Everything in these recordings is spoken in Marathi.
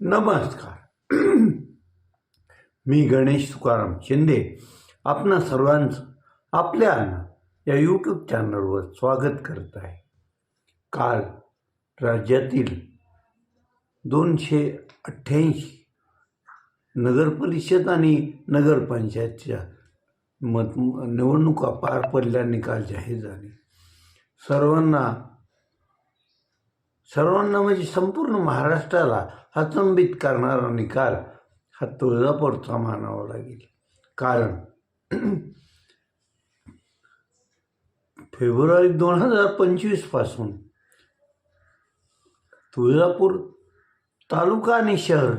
नमस्कार. मी गणेश तुकाराम शिंदे. आपणा सर्वांचं आपल्या या यूट्यूब चॅनलवर स्वागत करत आहे. काल राज्यातील दोनशे अठ्ठ्याऐंशी नगरपरिषद आणि नगरपंचायतच्या मत निवडणुका पार पडल्या निकाल जाहीर झाले. सर्वांना सर्वांना म्हणजे संपूर्ण महाराष्ट्राला अचंबित करणारा निकाल हा तुळजापूरचा मानावा लागेल. कारण फेब्रुवारी दोन हजार पंचवीसपासून तुळजापूर तालुका आणि शहर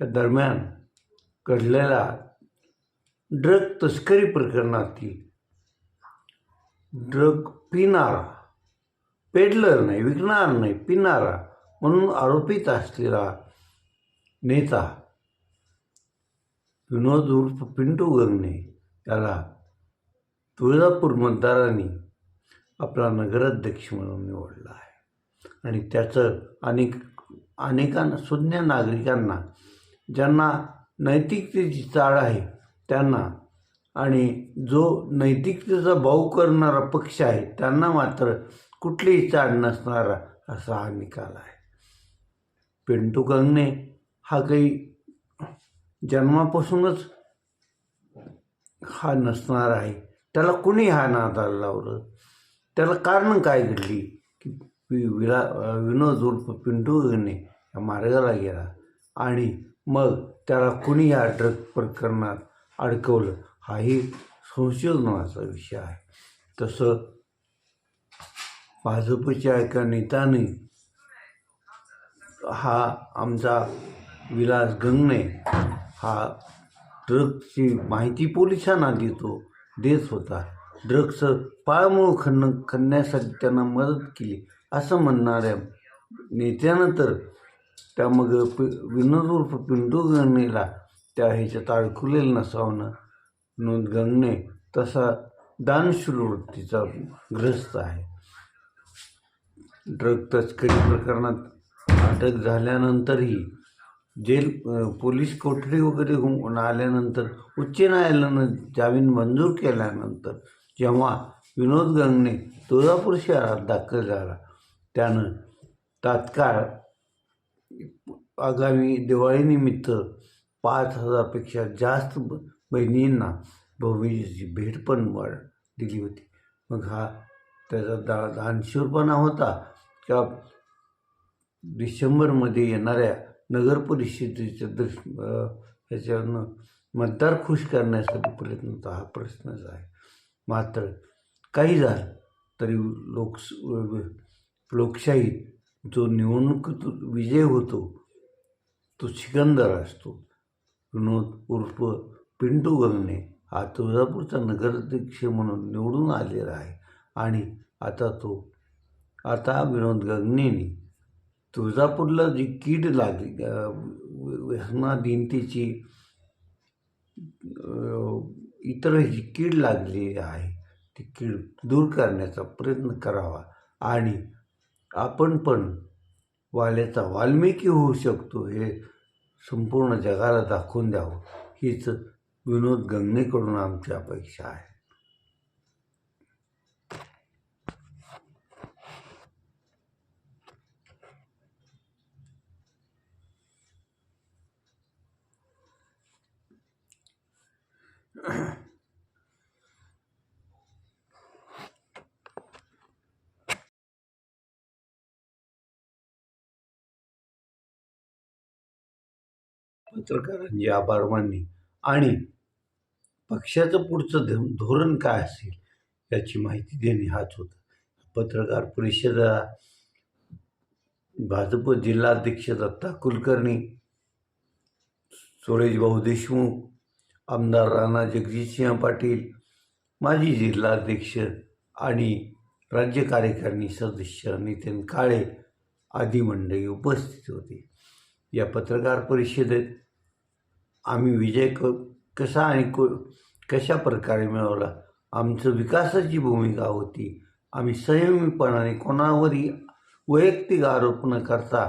या दरम्यान घडलेल्या ड्रग तस्करी प्रकरणातील ड्रग पिणारा पेडलर नाही विकणार नाही पिणारा. म्हणून आरोपित असलेला नेता विनोद उर्फ पिंटू गंगणे याला तुळजापूर मतदारांनी आपला नगराध्यक्ष म्हणून निवडला आहे. आणि त्याचं अनेक अनेकांना सुज्ञ नागरिकांना ज्यांना नैतिकतेची चाळ आहे त्यांना आणि जो नैतिकतेचा भाऊ करणारा पक्ष आहे त्यांना मात्र कुठलीही चाड नसणारा असा हा निकाल आहे. पिंटू गंगणे हा काही जन्मापासूनच हा नसणार आहे. त्याला कुणी हा नादाला लावलं? त्याला कारण काय घडली? की वि- विनोद उर्फ पिंटू गंगणे या मार्गाला गेला आणि मग त्याला कुणी या ड्रग प्रकरणात अडकवलं? हाही संशोधनाचा विषय आहे. तसं भाजपच्या एका नेत्याने हा आमचा विलास गंगणे हा ड्रग्सची माहिती पोलिसांना देतो देत होता. ड्रग्सचं पाळमुळ खण खणण्यासाठी त्यांना मदत केली असं म्हणणाऱ्या नेत्यानं तर त्या मग पि विनोद उर्फ पिंटू गंगणेला त्या ह्याच्यात अडकुलेलं नसावं. विनोद गंगणे तसा दानशूर वृत्तीचा ग्रस्त आहे. ड्रग तस्करी प्रकरणात अटक झाल्यानंतरही जेल पोलीस कोठडी वगैरे होऊन आल्यानंतर उच्च न्यायालयानं जामीन मंजूर केल्यानंतर जेव्हा विनोद गंगणे तुळजापूर शहरात दाखल झाला त्यानं तात्काळ आगामी दिवाळीनिमित्त पाच हजारपेक्षा जास्त ब- बहिणींना भविष्याची भेट पण वाढ दिली होती. मग हा त्याचा दा दानशूरपणा होता. त्या डिसेंबरमध्ये येणाऱ्या नगर परिषदेच्या दृश ह्याच्यानं मतदार खुश करण्यासाठी प्रयत्न हा प्रश्नच आहे. मात्र काही झालं तरी लोक लोकशाहीत जो निवडणुकीत विजय होतो तो सिकंदर असतो. विनोद उर्फ पिंटू गंगणे हा तुळजापूरचा नगराध्यक्ष म्हणून निवडून आलेला आहे आणि आता तो आता विनोद गगनेनी तुळजापूरला जी कीड लागली व्यसना व्यसनाधीनतेची इतर जी कीड लागलेली आहे ती कीड दूर करण्याचा प्रयत्न करावा. आणि आपण पण वाल्याचा वाल्मिकी होऊ शकतो हे संपूर्ण जगाला दाखवून द्यावं. हीच विनोद गंगणेकडून आमची अपेक्षा आहे. पत्रकारांची आभार मानणी आणि पक्षाचं पुढचं धोरण काय असेल याची माहिती देणे हाच होता. पत्रकार परिषदा भाजप जिल्हाध्यक्ष दत्ता कुलकर्णी सुरेश भाऊ देशमुख आमदार राणा जगजितसिंह पाटील माजी जिल्हाध्यक्ष आणि राज्य कार्यकारिणी सदस्य नितीन काळे आदी मंडळी उपस्थित होती. या पत्रकार परिषदेत आम्ही विजय क कसा आणि को कशा प्रकारे मिळवला आमचं विकासाची भूमिका होती आम्ही संयमीपणाने कोणावरही वैयक्तिक आरोप न करता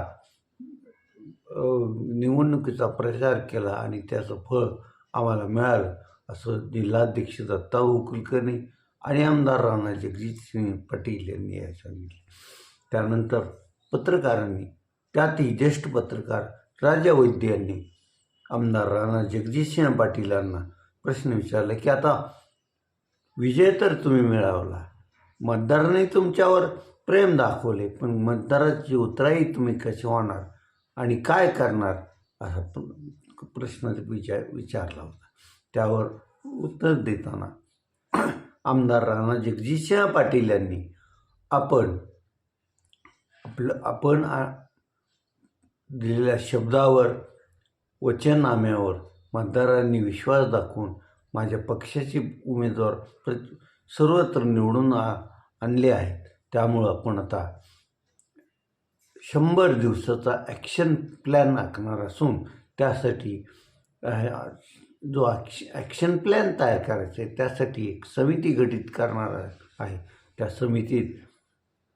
निवडणुकीचा प्रचार केला आणि त्याचं फळ आम्हाला मिळालं. असं जिल्हाध्यक्ष दत्ताभाऊ कुलकर्णी आणि आमदार राणा जगजितसिंह पाटील यांनी सांगितले. त्यानंतर पत्रकारांनी त्यातही ज्येष्ठ पत्रकार राजा वैद्य यांनी आमदार राणा जगजितसिंह पाटीलांना प्रश्न विचारला की आता विजय तर तुम्ही मिळवला. मतदारांनी तुमच्यावर प्रेम दाखवले पण मतदाराची उतराई तुम्ही कशी होणार आणि काय करणार? असा प्रश्न विचार विचारला होता. त्यावर उत्तर देताना आमदार राणा जगजितसिंह पाटील यांनी आपण आपलं आपण दिलेल्या शब्दावर वचननाम्यावर मतदारांनी विश्वास दाखवून माझ्या पक्षाचे उमेदवार प्र सर्वत्र निवडून आणले आहेत. त्यामुळं आपण आता शंभर दिवसाचा ॲक्शन प्लॅन आखणार असून त्यासाठी जो ॲक्श ॲक्शन प्लॅन तयार करायचा आहे त्यासाठी एक समिती गठीत करणार आहे. त्या समितीत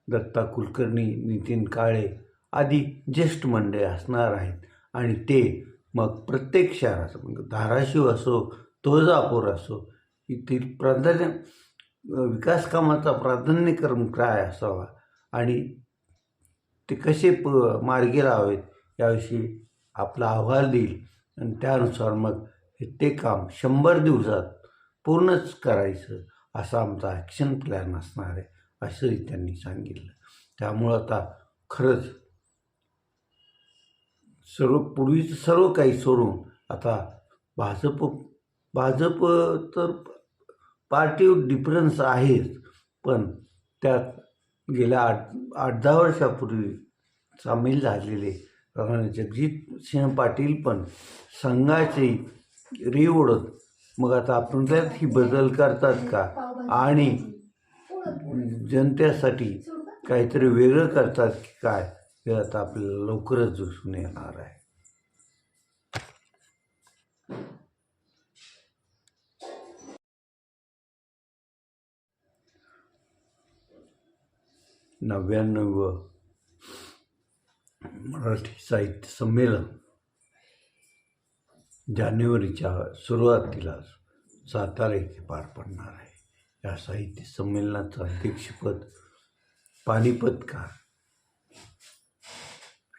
दत्ता कुलकर्णी नितीन काळे आदी ज्येष्ठ मंडळी असणार आहेत. आणि ते मग प्रत्येक शहरात म्हणजे धाराशिव असो तुळजापूर असो येथील प्राधान्य विकास कामाचा प्राधान्यक्रम काय असावा? आणि ते कसे प मार्गी लावेत याविषयी आपला अहवाल देईल. आणि त्यानुसार मग हे ते काम शंभर दिवसात पूर्णच करायचं असा आमचा ॲक्शन प्लॅन असणार आहे असंही त्यांनी सांगितलं. त्यामुळं आता खरंच सर्व पूर्वीचं सर्व काही सोडून आता भाजप भाजप तर पार्टी डिफरन्स आहेच पण त्यात गेल्या आठ आठ दहा वर्षापूर्वी सामील झालेले कारण जगजीत सिंह पाटील पण सांगायचे री ओढत. मग आता आपण त्यात ही बदल करतात का? आणि जनतेसाठी काहीतरी वेगळं करतात की काय? हे आता आपल्याला लवकरच दिसून येणार आहे. नव्याण्णव मराठी साहित्य संमेलन. जानेवारीच्या सुरुवातीला सातारा येथे पार पडणार आहे. या साहित्य संमेलनाचं अध्यक्षपद पानिपतकार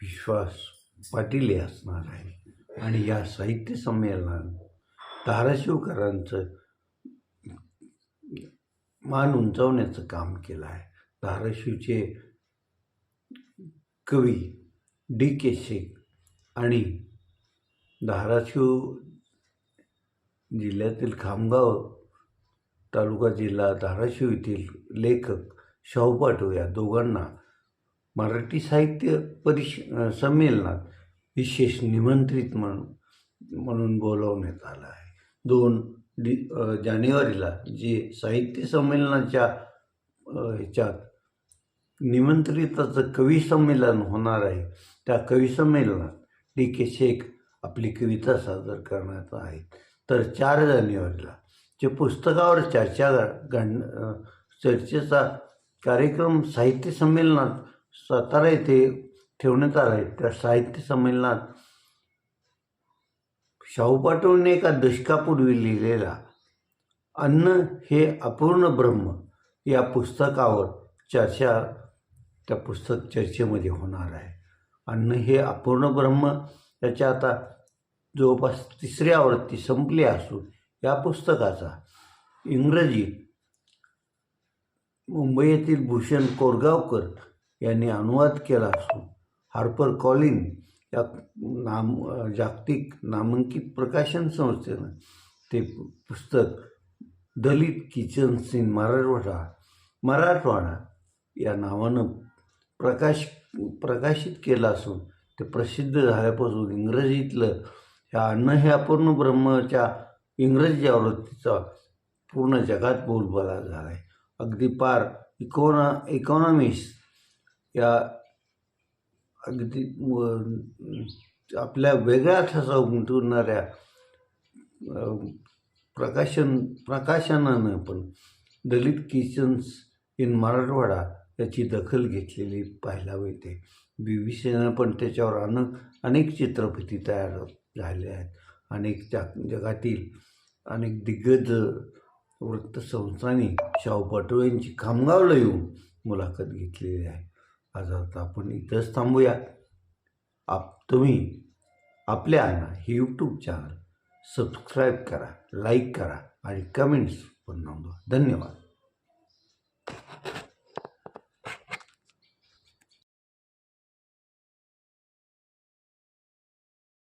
विश्वास पाटील हे असणार आहे. आणि या साहित्य संमेलनात धाराशिवकरांचं मान उंचावण्याचं काम केलं आहे. धाराशिवचे कवी डी के शेख आणि धाराशिव जिल्ह्यातील खामगाव तालुका जिल्हा धाराशिव येथील लेखक शाहू पाटो या दोघांना मराठी साहित्य परिष संमेलनात विशेष निमंत्रित म्हणून म्हणून बोलावण्यात आलं आहे. दोन डि जानेवारीला जे साहित्य संमेलनाच्या ह्याच्यात निमंत्रिताचं कवी संमेलन होणार आहे त्या कविसंमेलनात डी के शेख आपली कविता सादर करण्यात आहेत. तर चार जानेवारीला जे पुस्तकावर चर्चा घड चर्चेचा कार्यक्रम साहित्य संमेलनात सातारा येथे ठेवण्यात आला आहे. त्या साहित्य संमेलनात शाहू पाटोळने एका दशकापूर्वी लिहिलेला अन्न हे अपूर्ण ब्रह्म या पुस्तकावर चर्चा त्या पुस्तक चर्चेमध्ये होणार आहे. अन्न हे अपूर्ण ब्रह्म याच्या आता जवळपास तिसरी आवृत्ती संपली असून या पुस्तकाचा इंग्रजी मुंबई येथील भूषण कोरगावकर यांनी अनुवाद केला असून हार्पर कॉलिन या नाम जागतिक नामांकित प्रकाशन संस्थेनं ते पुस्तक दलित किचन सिंग मराठवाडा मराठवाडा या नावानं प्रकाश प्रकाशित केलं असून ते प्रसिद्ध झाल्यापासून इंग्रजीतलं ह्या अन्न हे अपूर्ण ब्रह्मच्या इंग्रजी आवृत्तीचा पूर्ण जगात बोलबाला झाला आहे अगदी पार इकोना इकॉनॉमिक्स या अगदी आपल्या वेगळ्या ठसा उमटवणाऱ्या प्रकाशन प्रकाशनानं पण दलित किचन्स इन मराठवाडा याची दखल घेतलेली पाहायला मिळते. बी पण त्याच्यावर अनेक अनेक चित्रफिती तयार झाल्या आहेत. अनेक जा जगातील अनेक दिग्गज वृत्तसंस्थांनी शाहू पाटोळे यांची खामगावला येऊन मुलाखत घेतलेली आहे. आज आता आपण इथंच थांबूया. आप तुम्ही आपल्या हे यूट्यूब चॅनल सबस्क्राईब करा लाईक करा आणि कमेंट्स पण नोंदवा. धन्यवाद.